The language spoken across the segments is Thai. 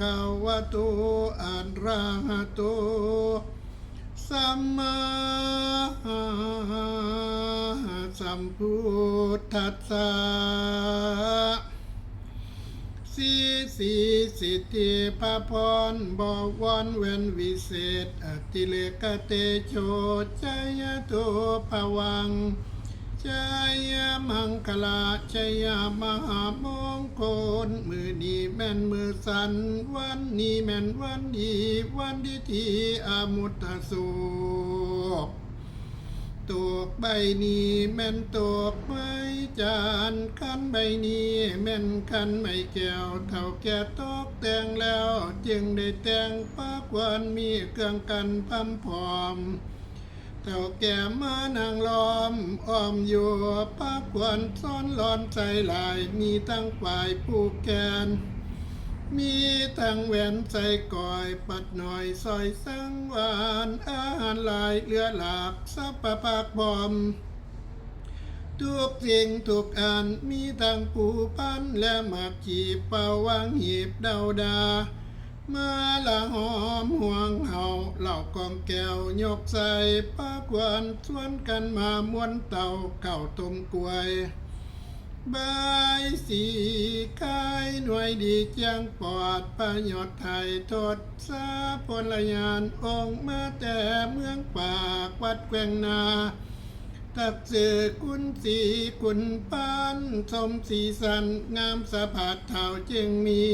ภะคะวะโตอะระหะโตสัมมาสัมพุทธัสสะสีสีสิทธิพระพรบวรเวนวิเศษอติเลกเตโชจยโตภวัง ชยมังคลาชยมหามงคล มือนี้แม่นมือสัน วันนี้แม่นวันดีวันดีทีอามุตสุขตกใบนี้แม่นตกไม้จานคันใบนี้แม่นคันไม่แก้วเท่าแก่ตกแต่งแล้ว จึงได้แต่งปากวันมีเครื่องกันพัมพร้อม เท่าแก่มานางล้อมอ้อมอยู่ปักวันซ้อนร้อนใจหลาย มีทั้งฝ่ายผู้แกน มีทั้งแหวนใจก่อยปัดหน่อยซอยสังวานอาหารลายเลือหลากสับประปากบอมทุกสิ่งทุกอันมีทั้งผู้พันและหมากขีบเป่าวังหีบเดาดา มาละหอมห่วงเห่าเหล่ากองแก้วยกใส่ปากวนชวนกันมามวนเต่าเก่าต้มกล้วยบายสีคายหน่วยดีเจียงปอดประโยชน์ไทยทดสาพลยานองค์มาแต่เมืองปากวัดแกวงนาตักเสือกุนสีกุนปานชมสีสันงามสะพัดเท่าจึงมี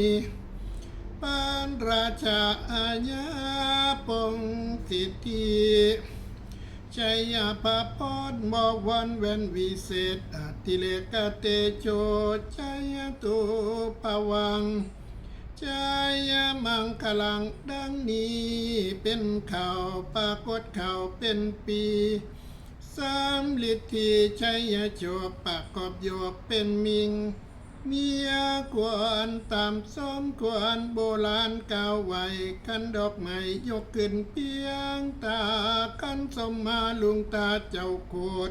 ปานราชาอาญาปงสิทธิชัยยาภาพรบวันเวนวิเศษอติเลกเตโชชัยตุปวังชัยมังคลังดังนี้เป็นข่าวปรากฏข่าวเป็นปีสามฤทธิชัยโชประกอบโยกเป็นมิง เมียควรตามสมควรโบราณกล่าวไว้กันดอกไม้ยกขึ้นเพียงตากันสมมาลุงตาเจ้าโคด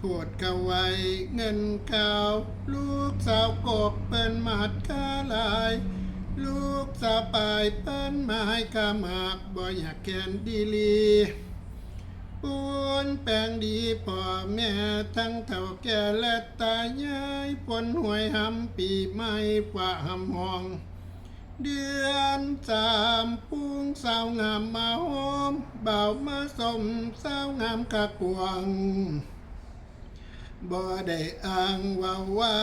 พูดกาไว้เงินข่าวลูกสาวกบเป็นมาดกาลาย ลูกสาวปลายเป็นไม้กาหมากบ่อยากแกนดีลี ปูนแปลงดีพ่อแม่ทั้งเท่าแก่และตายายปนหวยหำปีใหม่ฝ่าหำห้อง เดือนสามพุงสาวงามมาหอมบ่าวมาสมสาวงามกะกวงบ่ได้อ้างว่าว่า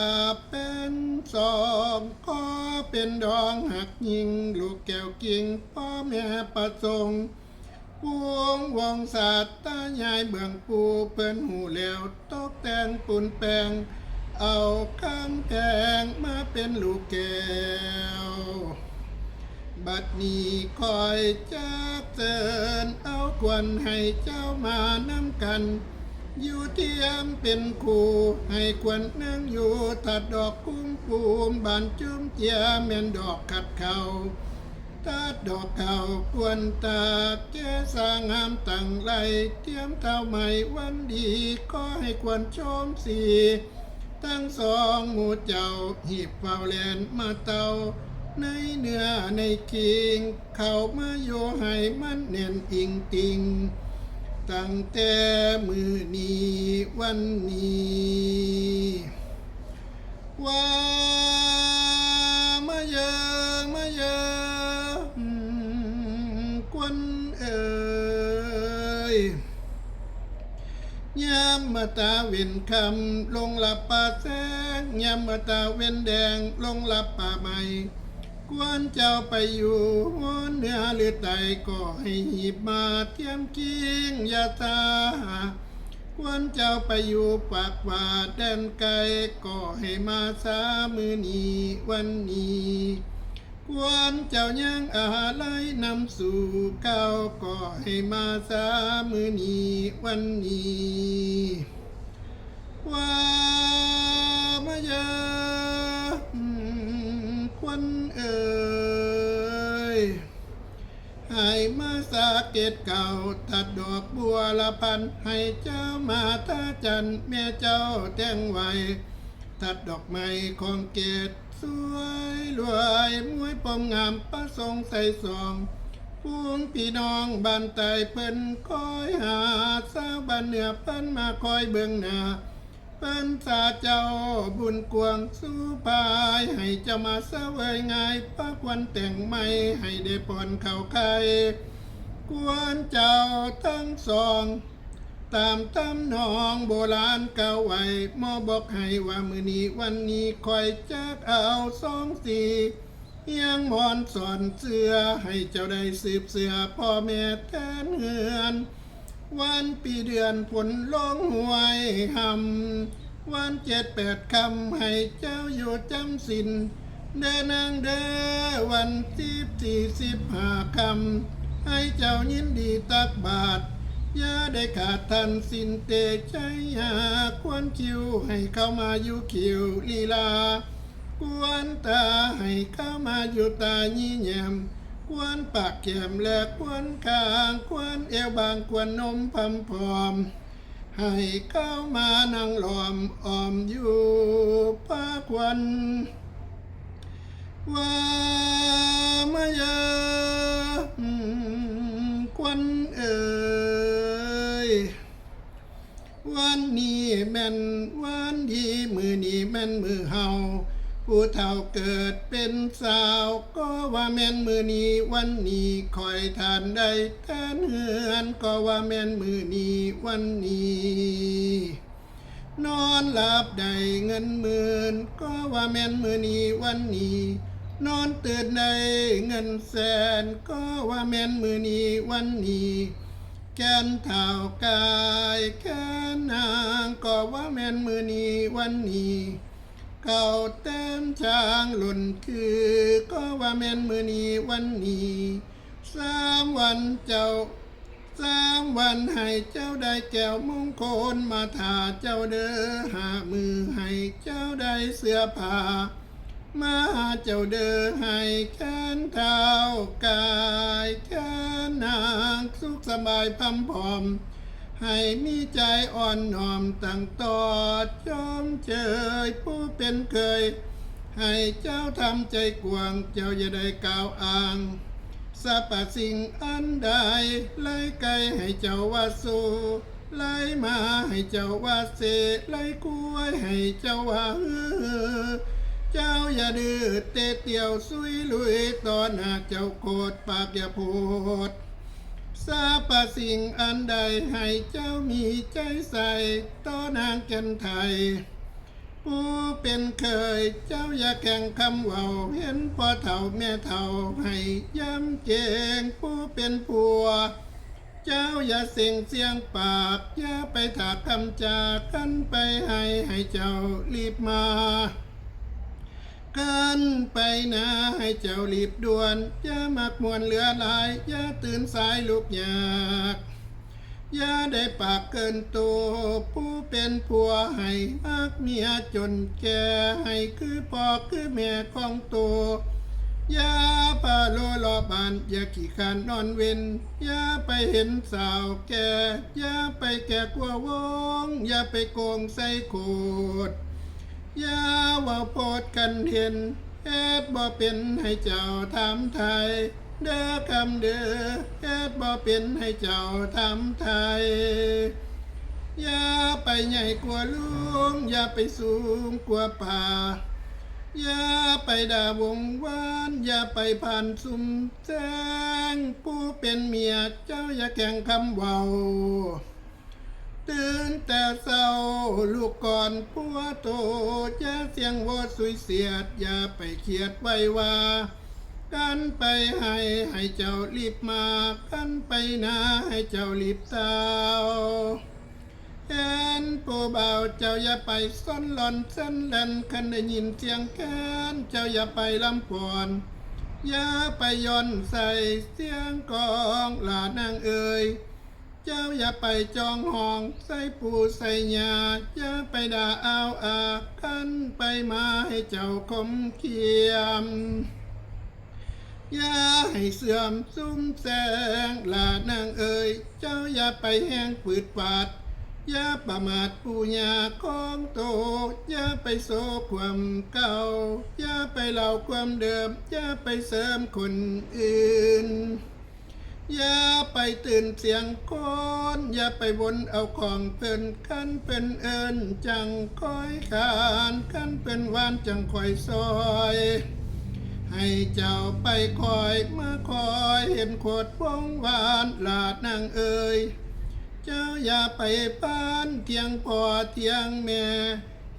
เป็นสองขอเป็นดองหักยิง ลูกแก้วกิ่งพ่อแม่ประสงค์ พวงวงศาสตตายายเบื้องปูเปิ้นหูแล้วตกแต่งปุ่นแปงเอาข้างแพงมาเป็นลูกแก้ว บัดนี้คอยจักเตือนเอาควนให้เจ้ามานำกัน อยู่เทียมเป็นครูให้ควรนั่งอยู่ถัดดอกคุ้มปูมบานจุ้มเจียแม่นดอกขัดเข่า ตัดอกเขาควรตาแก้สางามตั้งไหลเทียมเท่าใหม่วันดีก็ให้ควรชมสีทั้งสองหมู่เจ้าหีบเฝ้าแลนมาเตาในเนื้อในคิง เข้ามาโยให้มันเน่นอิงติง ตั้งแต่มือนี้วันนี้ว่า ยามมาตาเวนคำลงหลับป่าแสงยามมาตาเวนแดงลงหลับป่าใหม่กวนเจ้าไปอยู่หัวเนื้อหรือไตก็ให้หีบมาเทียมกิ้งยาตาวันเจ้าไปอยู่ปากว่าแดนไกลก็ให้มาสามือนี้วันนี้ ควรเจ้ายังอาลัยนำสู่เก้าก็ให้มาสามือนี้วันนี้ว่ามายาควันเอ่ยให้มาสาเกตเก่าตัดดอกบัวละพัน ให้เจ้ามาท่าจันแม่เจ้าแต่งไว้ ตัดดอกไม้ของเกต สวยรวยมวยปมงามประสงค์ใส่ซองพวงพี่น้องบ้านไตเพิ่นคอยหาสาวบ้านเหนือเพิ่นมาคอยเบิ่งหน้าเปิ้นสาเจ้าบุญกวงสู้พายให้เจ้ามาเสวยง่ายปักวันแต่งไม่ให้ได้ปอนเข้าใครกวนเจ้าทั้งสอง ตามตำนองโบราณเก่าไว้มอบอกให้ว่ามือนี้วันนี้คอยจักเอาสองสี่ยังมอนสอนเสือให้เจ้าได้สืบเสือพ่อแม่แทนเฮือน วันปีเดือนผลลงหวยหำวันเจ็ดแปดคำให้เจ้าอยู่จำสินเดินนางเดอวันสิบสี่สิบห้าคำให้เจ้ายินดีตักบาท อย่าได้ขาดทันสินเตใจหาควรคิวให้เข้ามาอยู่คิวลีลา กวนตาให้เข้ามาอยู่ตายี่แยมควนปากแก้มและควนคางควนเอวบางควนนมพำพอม ให้เข้ามานั่งหลอมออมอยู่พาควันว่า ม่นมือเฮาผู้เฒ่าเกิดเป็นสาว ก็ว่าแม่นมือนี้วันนี้คอยทานได้แทนเฮือนก็ว่าแม่นมือนี้วันนี้ นอนหลับได้เงินหมื่นก็ว่าแม่นมือนี้วันนี้ นอนตื่นได้เงินแสน ก็ว่าแม่นมือนี้วันนี้แกนเท่ากายแกนนางก็ว่าแม่นมือนี้วันนี้ เก่าเต็มช้างหล่นคือก็ว่าแม่นมือนี้วันนี้สามวันเจ้าสามวันให้เจ้าได้แก้วมงคลมาถาเจ้าเด้อหามือให้เจ้าได้เสื้อผ้ามาเจ้าเดินให้แขนเท้ากายแขนนางสุขสบายพัมพอม ให้มีใจอ่อนน้อมตั้งตอดยอมเจยผู้เป็นเคย ให้เจ้าทำใจกวางเจ้าอย่าได้กล่าวอ้างสรรพสิ่งอันใดไล่ไกลให้เจ้าว่าสู้ไล่มาให้เจ้าว่าเสไล่กล้วยให้เจ้าว่าเออเจ้าอย่าดื้อเตะเตียวซุยลุยตอนหากเจ้าโคตรปากอย่าพูด สาปะสิ่งอันใดให้เจ้ามีใจใส่ต่อนางแก่นไทย ผู้เป็นเคยเจ้าอย่าแข่งคำเว่าเห็นพ่อเฒ่าแม่เฒ่าให้ย้ำเจงผู้เป็นผัว เจ้าอย่าเสียงเสียงปากอย่าไปถากคำจากกันไปให้ให้เจ้ารีบมา กันไปนะให้เจ้ารีบด่วนอย่ามักมวนเหลือหลายอย่าตื่นสายลุกยากอย่าได้ปากเกินตัวผู้เป็นผัวให้มักเมียจนแก่ให้คือพ่อคือแม่ของตัวอย่าพาโลลอบานอย่าขี้ขานนอนเว้นอย่าไปเห็นสาวแก่อย่าไปแก่กลัววงอย่าไปโกงใส่โคด ย่าว่าโพดกันเห็นเฮ็ดบ่เป็นให้เจ้าทำไทย เด้อคำเด้อเฮ็ดบ่เป็นให้เจ้าทำไทย อย่าไปใหญ่กว่าลุง อย่าไปสูงกว่าป่า อย่าไปด่าวงวาน อย่าไปผ่านซุ่มแจ้งผู้เป็นเมียเจ้าอย่าแข่งคำเว้า ตื่นแต่เศร้าลูกก่อนผัวโตจะเสียงโวดสุยเสียด อย่าไปเครียดไว้ว่า กันไปให้ให้เจ้ารีบมากันไปนาให้เจ้ารีบเต้าเห็นผู้เบาเจ้าอย่าไปซ่อนหลอนเส้นแลนคันได้ยินเสียงแค้นเจ้าอย่าไปลำพอนอย่าไปย่อนใส่เสียงกองลานางเอ่ย เจ้าอย่าไปจองห้องใส่ปูใส่ยาอย่าไปด่าเอาอาคันไปมาให้เจ้าคมเขียมอย่าให้เสื่อมซุ่มแสงลานางเอ่ยเจ้าอย่าไปแห้งปืดปาดอย่าประมาทปูญาของโตอย่าไปโซความเก่าอย่าไปเล่าความเดิมอย่าไปเสริมคนอื่น อย่าไปตื่นเสียงคนอย่าไปวนเอาของเพิ่นขั้นเป็นเอินจังคอยขานขั้นเป็นวานจังคอยซอยให้เจ้าไปคอยมาคอยเห็นโคตรวงวานลาดนางเอ่ยเจ้าอย่าไปป้านเทียงพ่อเทียงแม่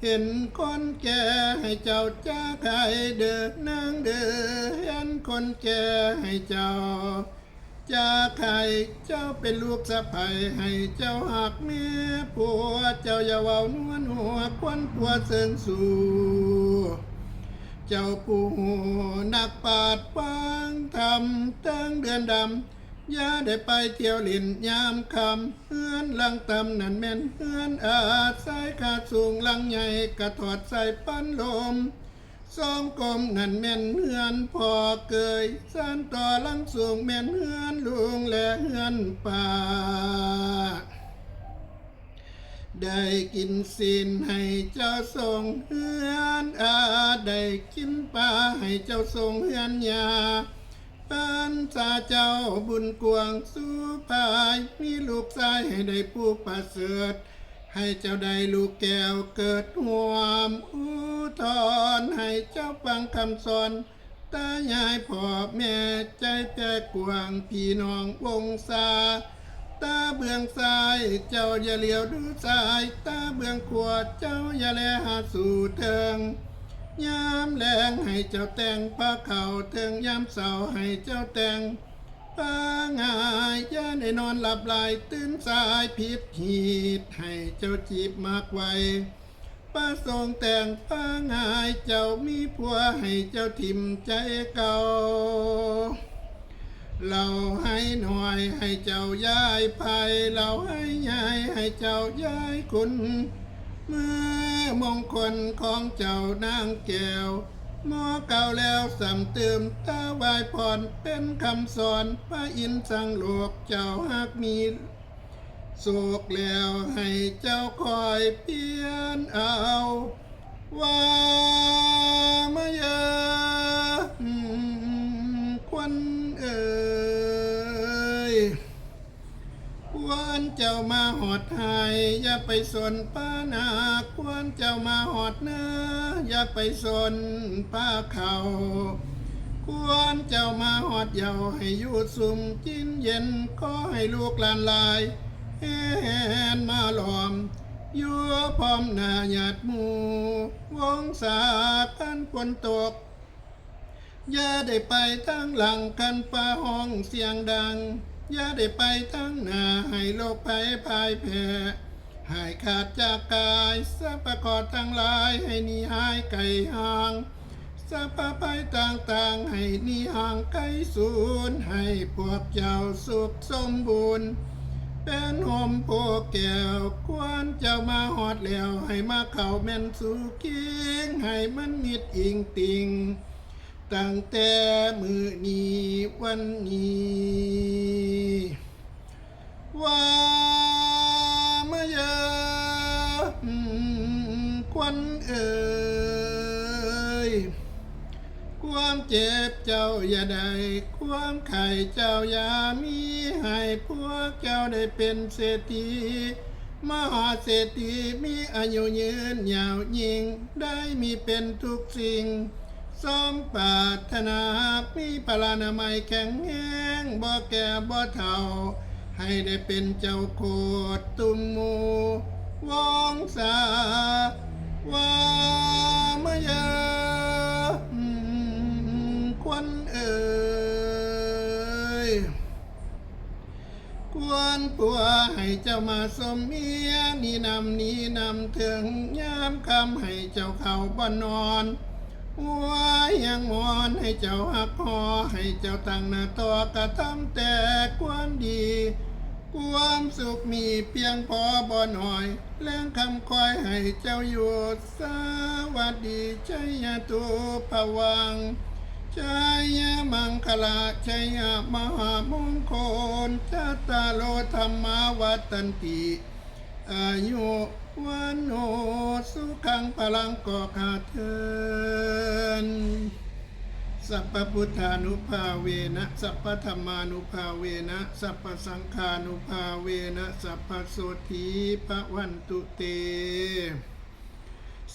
เห็นคนแก่ให้เจ้าจ้าใครเดินนางเดินเห็นคนแก่ให้เจ้า จ้าใครเจ้าเป็นลูกสะใภ้ให้เจ้าหักแม่ผัวเจ้าอย่าเว้านวลหัวควันตัวเสิงสู่เจ้าผู้นักปาดฟังธรรมตั้งเดือนดำย่าได้ไปเที่ยวเล่นยามคำเฮือนลังตำนั่นแม่นเฮือนอาจสายขาดสูงลังใหญ่กระถอดใส่ปั้นลม สองกลมนั่นแม่นเฮือนพอเกยสานต่อลังสูงแม่นเฮือนลุงและเฮือนป่า ได้กินสินให้เจ้าทรงเฮือนอาได้กินปลาให้เจ้าทรงเฮือนยาปันสาเจ้าบุญกวางสู้พายมีลูกชายให้ได้ผู้ประเสริฐให้เจ้าได้ลูกแก้วเกิดห่วมอุท ธรให้เจ้าฟังคำสอน ตายายพ่อแม่ใจแก่กวางพี่น้องวงศาตาเบื้องซ้ายเจ้าอย่าเลียวดูซ้ายตาเบื้องขวาเจ้าอย่าแลหาสู่เทิงยามแรงให้เจ้าแต่งผ้าเข่าเทิงยามเสาให้เจ้าแต่งป้างายย่าได้นอนหลับไหลตื่นสายผิดหีดให้เจ้าจีบมากไว ป้าทรงแต่งป้าง่ายเจ้ามีผัวให้เจ้าทิมใจเก่า เราให้หน่อยให้เจ้าย้ายภัยเราให้ยายให้เจ้าย้ายคุณเมื่อมงคลของเจ้านางแก้วหมอเก่าแล้วสำเติมตาวายพรเป็นคำสอนพระอินทร์สั่งโลกเจ้าหากมี โศกแล้วให้เจ้าคอยเปลี่ยนเอา ว่ามายอะอืมควันเอ่ยควรเจ้ามาหอดไทยอย่าไปสนป้านาควรเจ้ามาหอดเนื้ออย่าไปสนป้าเขาควรเจ้ามาหอดเยาให้อยู่สุ่มกินเย็นก็ให้ลูกหลานลาย แหนมาหลอมยู่พร้อมหน้าหยาดหมู่วงศากันฝนตก อย่าได้ไปทั้งหลังกันฟ้าห้องเสียงดัง อย่าได้ไปทั้งหน้าให้โลกภัยพายแพ้หายขาดจากกายสัพพะกอดทั้งหลายให้หนีหายไกลห่างสัพพะภัยต่างๆ ให้หนีห่างไกลสูญให้พวกเจ้าสุขสมบูรณ์ เป็นหอมโพแก้วควรเจ้ามาหอดแล้วให้มาเข้าแม่นสู่กิงให้มันมิดอิงติงตั้งแต่มือนี้วันนี้ว่ามาเยอะควันเอ่ยความเจ็บเจ้าอย่าได้ ความไข่เจ้าอย่ามีให้พวกเจ้าได้เป็นเศรษฐีมหาเศรษฐีมีอายุยืนยาวยิ่ง ได้มีเป็นทุกสิ่งสมปรารถนามีพลานามัยแข็งแรงบ่แก่บ่เฒ่า ให้ได้เป็นเจ้าโคตรตุมมูวองศาว่ามยา ควรปัวให้เจ้ามาสมเมียนี่นำนี้นำถึงยามคำให้เจ้าเข้าบ่นอนว่ายังมอนให้เจ้าหักคอให้เจ้าตั้งหน้าต่อกระทำแต่ความดี ความสุขมีเพียงพอบ่หน่อยแรงคำคอยให้เจ้าอยู่สวัสดีชัยาตุภวัง ชัยมังคลาชัยมหามงคลชาตาโลธรรมาวัตันติอายุวันโนสุขังพลังก่อขาเทินสัพพุทธานุภาเวนะสัพพธรรมานุภาเวนะสัพพสังฆานุภาเวนะสัพพโสธีพระวันตุเต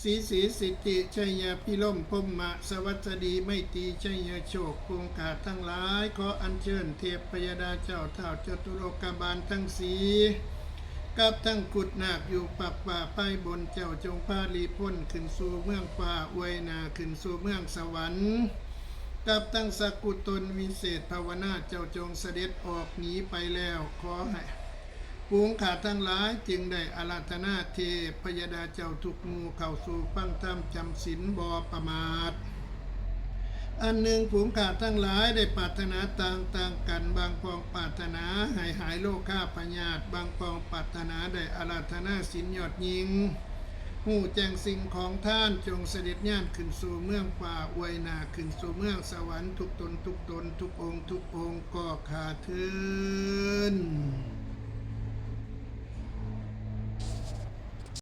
สีสีสิทธิชัยยาพิล่มพมมะสวัสดีไม่ตีชัยยาโชคปุงกาทั้งหลาย ขออัญเชิญเทพพยดาเจ้าเท่าจตุโลกบาลทั้งสีกับทั้งกุดนาคอยู่ปักป่าไปบนเจ้าจงพาลีพ้นขึ้นสู่เมืองป่าอวยนาขึ้นสู่เมืองสวรรค์กับตั้งสกุตนวิเศษภาวนาเจ้าจงเสด็จออกหนีไปแล้วขอให้ ปวงขาทั้งหลายจึงได้อาราธนาเทพยดาเจ้าทุกมูเข้าสู่ฟังธรรมจำศีลบอประมาท อันหนึ่งผูงขาทั้งหลายได้ปรารถนาต่างต่างๆกันบางปองปรารถนาให้หายโลกข้าพญาตบางปองปรารถนาได้อาราธนาสินยอดยิงหูแจงสิ่งของท่านจงเสด็จย่านขึ้นสู่เมืองป่าอวยนาขึ้นสู่เมืองสวรรค์ทุกตนทุกตนทุกองค์ทุกองค์ก็ขาดเทิน